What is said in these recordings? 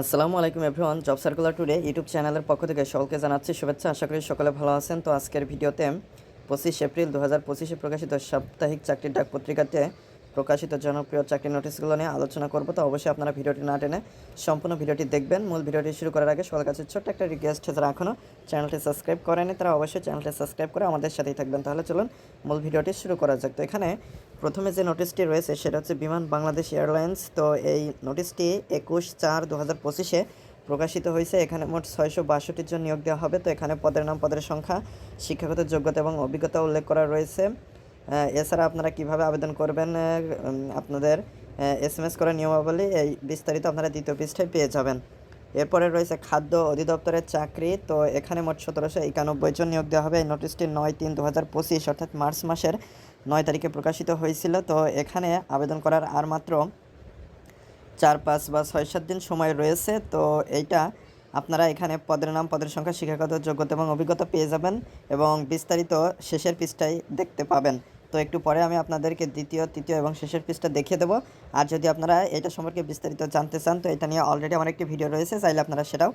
আসসালামু আলাইকুম everyone, job circular today YouTube চ্যানেলের পক্ষ থেকে সকলকে জানাচ্ছি শুভেচ্ছা। আশা করি সকলে ভালো আছেন। তো আজকের ভিডিওতে পঁচিশ এপ্রিল দু হাজার পঁচিশে প্রকাশিত সাপ্তাহিক চাকরির ডাক পত্রিকাতে প্রকাশিত জনপ্রিয় চাকরি নোটিশগুলো নিয়ে আলোচনা করব, তো অবশ্যই আপনারা ভিডিওটি না টেনে সম্পূর্ণ ভিডিওটি দেখবেন। মূল ভিডিওটি শুরু করার আগে সবার কাছে ছোট্ট একটা রিকোয়েস্ট যারা এখনও চ্যানেলটি সাবস্ক্রাইব করেনি তারা অবশ্যই চ্যানেলটি সাবস্ক্রাইব করে আমাদের সাথেই থাকবেন। তাহলে চলুন মূল ভিডিওটি শুরু করা যাক। তো এখানে প্রথমে যে নোটিশটি রয়েছে, সেটা হচ্ছে বিমান বাংলাদেশ এয়ারলাইন্স তো এই নোটিশটি একুশ চার দু হাজার পঁচিশে প্রকাশিত হয়েছে। এখানে মোট ছয়শো বাষট্টি জন নিয়োগ দেওয়া হবে। তো এখানে পদের নাম, পদের সংখ্যা, শিক্ষাগত যোগ্যতা এবং অভিজ্ঞতা উল্লেখ করা রয়েছে। এছাড়া আপনারা কীভাবে আবেদন করবেন আপনাদের এস এম এস করার নিয়মাবলী, এই বিস্তারিত আপনারা দ্বিতীয় পৃষ্ঠায় পেয়ে যাবেন। এরপরে রয়েছে খাদ্য অধিদপ্তরের চাকরি, তো এখানে মোট সতেরোশো একানব্বই জন নিয়োগ দেওয়া হবে। এই নোটিশটি নয় তিন দু হাজার পঁচিশ, অর্থাৎ মার্চ মাসের নয় তারিখে প্রকাশিত হয়েছিল। তো এখানে আবেদন করার আর মাত্র চার, পাঁচ বা ছয়, সাত দিন সময় রয়েছে। তো এইটা আপনারা এখানে পদের নাম, পদের সংখ্যা, শিক্ষাগত যোগ্যতা এবং অভিজ্ঞতা পেয়ে যাবেন এবং বিস্তারিত শেষের পৃষ্ঠায় দেখতে পাবেন। তো একটু পরে আমি আপনাদেরকে দ্বিতীয়, তৃতীয় এবং শেষের পৃষ্ঠা দেখিয়ে দেবো। আর যদি আপনারা এটা সম্পর্কে বিস্তারিত জানতে চান, তো এটা নিয়ে অলরেডি আমার একটি ভিডিও রয়েছে, চাইলে আপনারা সেটাও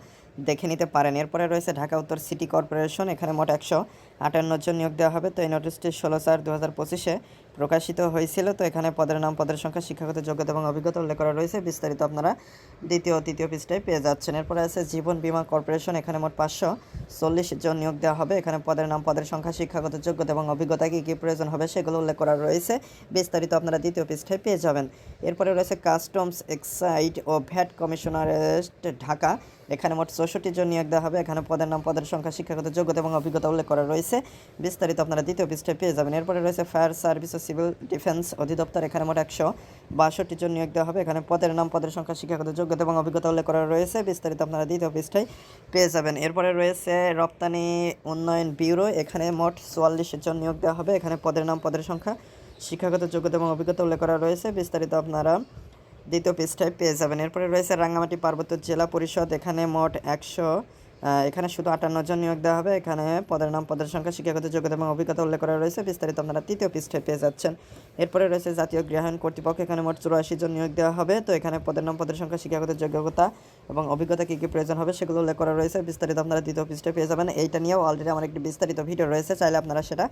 দেখে নিতে পারেন। এরপরে রয়েছে ঢাকা উত্তর সিটি কর্পোরেশন, এখানে মোট একশো আটান্ন জন নিয়োগ দেওয়া হবে। তো এই নোটিশটি ষোলো চার দু হাজার পঁচিশে প্রকাশিত হয়েছিল, তো এখানে পদের নাম, পদের সংখ্যা, শিক্ষাগত যোগ্যতা এবং অভিজ্ঞতা উল্লেখ করা রয়েছে। বিস্তারিত আপনারা দ্বিতীয় তৃতীয় পৃষ্ঠায় পেয়ে যাচ্ছেন। এরপরে আছে জীবন বীমা কর্পোরেশন, এখানে মোট পাঁচশো চল্লিশ জন নিয়োগ দেওয়া হবে। এখানে পদের নাম, পদের সংখ্যা, শিক্ষাগত যোগ্যতা এবং অভিজ্ঞতা কী কী প্রয়োজন হবে সেগুলো উল্লেখ করা রয়েছে। বিস্তারিত আপনারা দ্বিতীয় পৃষ্ঠায় পেয়ে যাবেন। এরপরে রয়েছে কাস্টমস এক্সাইড ও ভ্যাট কমিশনারেট ঢাকা। এখানে মোট চৌষট্টি জন নিয়োগ দেওয়া হবে। এখানে পদের নাম, পদের সংখ্যা, শিক্ষাগত যোগ্যতা এবং অভিজ্ঞতা উল্লেখ করা রয়েছে। বিস্তারিত আপনারা দ্বিতীয় পৃষ্ঠায় পেয়ে যাবেন। এরপরে রয়েছে ফায়ার সার্ভিস ও সিভিল ডিফেন্স অধিদপ্তর, এখানে মোট একশো বাষট্টি জন নিয়োগ দেওয়া হবে। এখানে পদের নাম, পদের সংখ্যা, শিক্ষাগত যোগ্যতা এবং অভিজ্ঞতা উল্লেখ করা রয়েছে। বিস্তারিত আপনারা দ্বিতীয় পৃষ্ঠায় পেয়ে যাবেন। এরপরে রয়েছে রপ্তানি উন্নয়ন ব্যুরো। এখানে মোট চুয়াল্লিশ জন নিয়োগ দেওয়া হবে। এখানে পদের নাম, পদের সংখ্যা, শিক্ষাগত যোগ্যতা এবং অভিজ্ঞতা উল্লেখ করা রয়েছে। বিস্তারিত আপনারা দ্বিতীয় পৃষ্ঠায় পেয়ে যাবেন। এরপরে রয়েছে রাঙ্গামাটি পার্বত্য জেলা পরিষদ। এখানে মোট একশো এখানে শুধু আটান্ন জন নিয়োগ দেওয়া হবে। এখানে পদের নাম, পদের সংখ্যা, শিক্ষাগত যোগ্যতা এবং অভিজ্ঞতা উল্লেখ করা রয়েছে। বিস্তারিত আপনারা তৃতীয় পৃষ্ঠে পেয়ে যাচ্ছেন। এরপরে রয়েছে জাতীয় গৃহায়ণ কর্তৃপক্ষ। এখানে মোট চুরাশি জন নিয়োগ দেওয়া হবে। তো এখানে পদের নাম, পদের সংখ্যা, শিক্ষাগত যোগ্যতা এবং অভিজ্ঞতা কী কী প্রয়োজন হবে সেগুলো উল্লেখ করা রয়েছে। বিস্তারিত আপনারা দ্বিতীয় পৃষ্ঠে পেয়ে যাবেন। এইটা নিয়েও অলরেডি আমার একটি বিস্তারিত ভিডিও রয়েছে। চাইলে আপনারা সেটা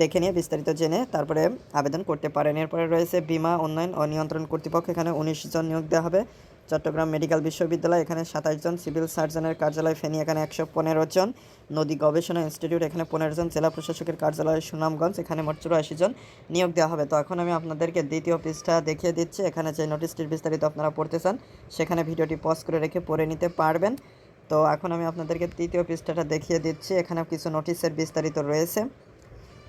দেখে নিয়ে বিস্তারিত জেনে তারপরে আবেদন করতে পারেন। এরপরে রয়েছে বিমা, উন্নয়ন ও নিয়ন্ত্রণ কর্তৃপক্ষ। এখানে উনিশ জন নিয়োগ দেওয়া হবে। চট্টগ্রাম মেডিকেল বিশ্ববিদ্যালয় এখানে সাতাশ জন সিভিল সার্জনের কার্যালয় ফেনী, এখানে একশো পনেরো জন। নদী গবেষণা ইনস্টিটিউট, এখানে পনেরো জন জেলা প্রশাসকের কার্যালয়, সুনামগঞ্জ, এখানে মোট চুরাশি জন নিয়োগ দেওয়া হবে। তো এখন আমি আপনাদেরকে দ্বিতীয় পৃষ্ঠা দেখিয়ে দিচ্ছি। এখানে যে নোটিশটির বিস্তারিত আপনারা পড়তে চান, সেখানে ভিডিওটি পজ করে রেখে পড়ে নিতে পারবেন। তো এখন আমি আপনাদেরকে তৃতীয় পৃষ্ঠাটা দেখিয়ে দিচ্ছি। এখানে কিছু নোটিশের বিস্তারিত রয়েছে।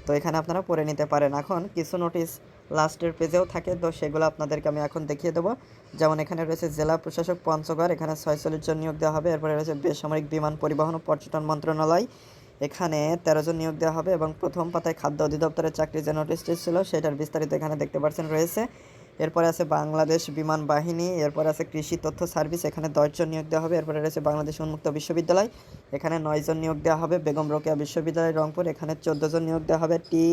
তো এখানে আপনারা পড়ে নিতে পারেন। এখন কিছু নোটিশ লাস্টের পেজেও থাকে, তো সেগুলো আপনাদেরকে আমি এখন দেখিয়ে দেবো। যেমন এখানে রয়েছে জেলা প্রশাসক পঞ্চগড়, এখানে ছয়চল্লিশ জন নিয়োগ দেওয়া হবে। এরপরে রয়েছে বেসামরিক বিমান পরিবহন ও পর্যটন মন্ত্রণালয়। এখানে তেরো জন নিয়োগ দেওয়া হবে এবং প্রথম পাতায় খাদ্য অধিদপ্তরের চাকরি যে নোটিশটি ছিল, সেটার বিস্তারিত এখানে দেখতে পাচ্ছেন রয়েছে। এরপরে আছে বাংলাদেশ বিমান বাহিনী, এরপর আছে কৃষি তথ্য সার্ভিস, এখানে দশজন নিয়োগ দেওয়া হবে। এরপরে রয়েছে বাংলাদেশ উন্মুক্ত বিশ্ববিদ্যালয়, এখানে নয়জন নিয়োগ দেওয়া হবে। বেগম রোকেয়া বিশ্ববিদ্যালয়, রংপুর, এখানে চোদ্দ জন নিয়োগ দেওয়া হবে। T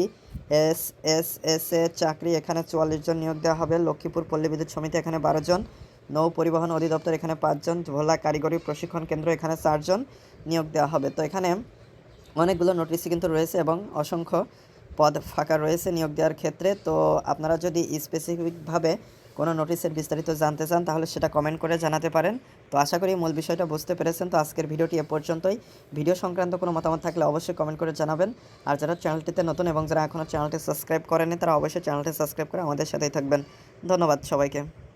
S S S A চাকরি, এখানে চুয়াল্লিশ জন নিয়োগ দেওয়া হবে। লক্ষ্মীপুর পল্লী বিদ্যুৎ সমিতি, এখানে বারো জন। নৌ পরিবহন অধিদপ্তর, এখানে পাঁচজন ভোলা কারিগরি প্রশিক্ষণ কেন্দ্র, এখানে চারজন নিয়োগ দেওয়া হবে। তো এখানে অনেকগুলো নোটিশই কিন্তু রয়েছে এবং অসংখ্য পদ ফাঁকা রয়েছে নিয়োগ দেওয়ার ক্ষেত্রে, তো আপনারা যদি স্পেসিফিকভাবে কোনো নোটিশের বিস্তারিত জানতে চান, তাহলে সেটা কমেন্ট করে জানাতে পারেন। তো আশা করি মূল বিষয়টা বুঝতে পেরেছেন। তো আজকের ভিডিওটি এ পর্যন্তই। ভিডিও সংক্রান্ত কোনো মতামত থাকলে অবশ্যই কমেন্ট করে জানাবেন। আর যারা চ্যানেলটিতে নতুন এবং যারা এখনও চ্যানেলটি সাবস্ক্রাইব করেনি তারা অবশ্যই চ্যানেলটি সাবস্ক্রাইব করে আমাদের সাথেই থাকবেন। ধন্যবাদ সবাইকে।